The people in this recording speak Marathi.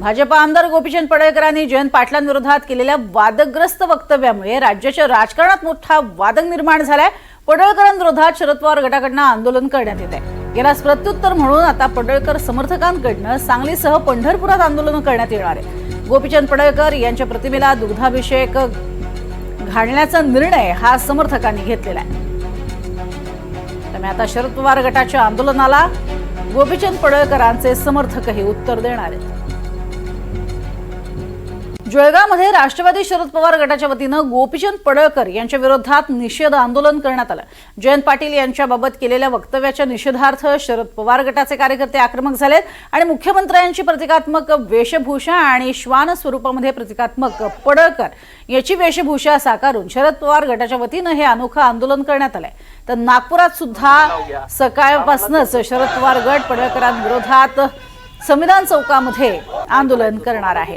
भाजपा आमदार गोपीचंद पडळकरांनी जयंत पाटलांविरोधात केलेल्या वादग्रस्त वक्तव्यामुळे राज्याच्या राजकारणात मोठा वादक निर्माण झालाय. पडळकरांविरोधात शरद पवार गटाकडनं आंदोलन करण्यात येत आहे यालाच प्रत्युत्तर म्हणून आता पडळकर समर्थकांकडनं सांगलीसह पंढरपुरात आंदोलन करण्यात येणार आहे. गोपीचंद पडळकर यांच्या प्रतिमेला दुग्धाभिषेक घालण्याचा निर्णय हा समर्थकांनी घेतलेला आहे. त्यामुळे आता शरद पवार गटाच्या आंदोलनाला गोपीचंद पडळकरांचे समर्थकही उत्तर देणार आहेत. जळगावमध्ये राष्ट्रवादी शरद पवार गटाच्या वतीनं गोपीचंद पडळकर यांच्या विरोधात निषेध आंदोलन करण्यात आलं. जयंत पाटील यांच्याबाबत केलेल्या वक्तव्याच्या निषेधार्थ शरद पवार गटाचे कार्यकर्ते आक्रमक झालेत आणि मुख्यमंत्र्यांची प्रतिकात्मक वेशभूषा आणि श्वान स्वरूपामध्ये प्रतिकात्मक पडळकर याची वेशभूषा साकारून शरद पवार गटाच्या वतीनं हे अनोखं आंदोलन करण्यात आलंय. तर नागपुरात सुद्धा सकाळपासूनच शरद पवार गट पडळकरांविरोधात संविधान चौकामध्ये आंदोलन करणार आहे.